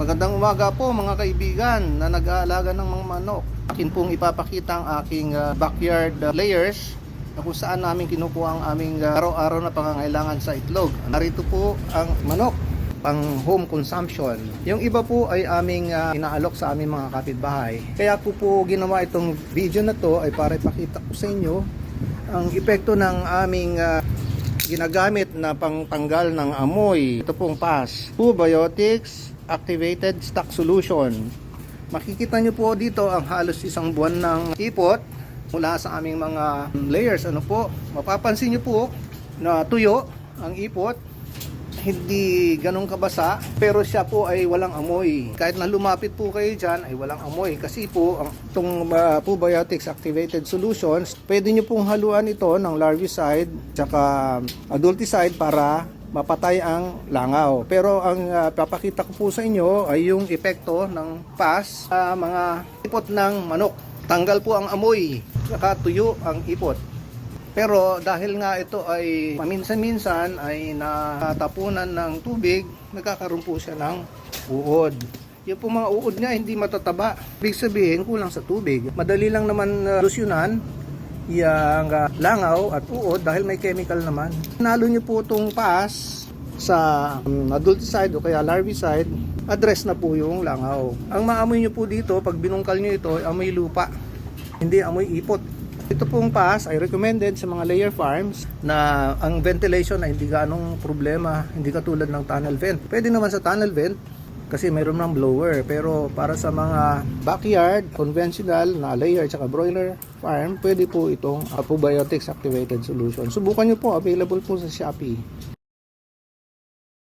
Magandang umaga po mga kaibigan na nag-aalaga ng mga manok. Akin pong ipapakita ang aking ah, backyard ah, layers na kung saan namin kinukuha ang aming ah, araw-araw na pangangailangan sa itlog. Narito po ang manok pang home consumption. Yung iba po ay aming ah, inaalok sa aming mga kapitbahay. Kaya po po ginawa itong video na to ay para ipakita ko sa inyo ang epekto ng aming ah, ginagamit na pangtanggal ng amoy. Ito pong PAS. Probiotics Activated Stock Solution. Makikita nyo po dito ang halos isang buwan ng ipot mula sa aming mga layers. Ano po? Mapapansin nyo po na tuyo ang ipot hindi ganong kabasa pero siya po ay walang amoy kahit na lumapit po kayo dyan ay walang amoy kasi po ang itong uh, probiotics activated solutions pwede nyo pong haluan ito ng larvicide tsaka adulticide para mapatay ang langaw pero ang uh, papakita ko po sa inyo ay yung epekto ng PAS sa mga ipot ng manok tanggal po ang amoy tsaka tuyo ang ipot pero dahil nga ito ay paminsan-minsan ay natatapunan ng tubig, nagkakaroon po siya ng uod. Yung po mga uod niya hindi matataba. Ibig sabihin kulang sa tubig. Madali lang naman uh, lusyonan yung uh, langaw at uod dahil may chemical naman. Nalo niyo po itong pass sa um, adulticide o kaya larvicide, address na po yung langaw. Ang maamoy niyo po dito, pag binungkal niyo ito, amoy lupa. Hindi amoy ipot. Ito pong pass ay recommended sa mga layer farms na ang ventilation ay hindi ganong problema, hindi katulad ng tunnel vent. Pwede naman sa tunnel vent kasi mayroon ng blower pero para sa mga backyard, conventional na layer at broiler farm, pwede po itong probiotics activated solution. Subukan nyo po, available po sa Shopee.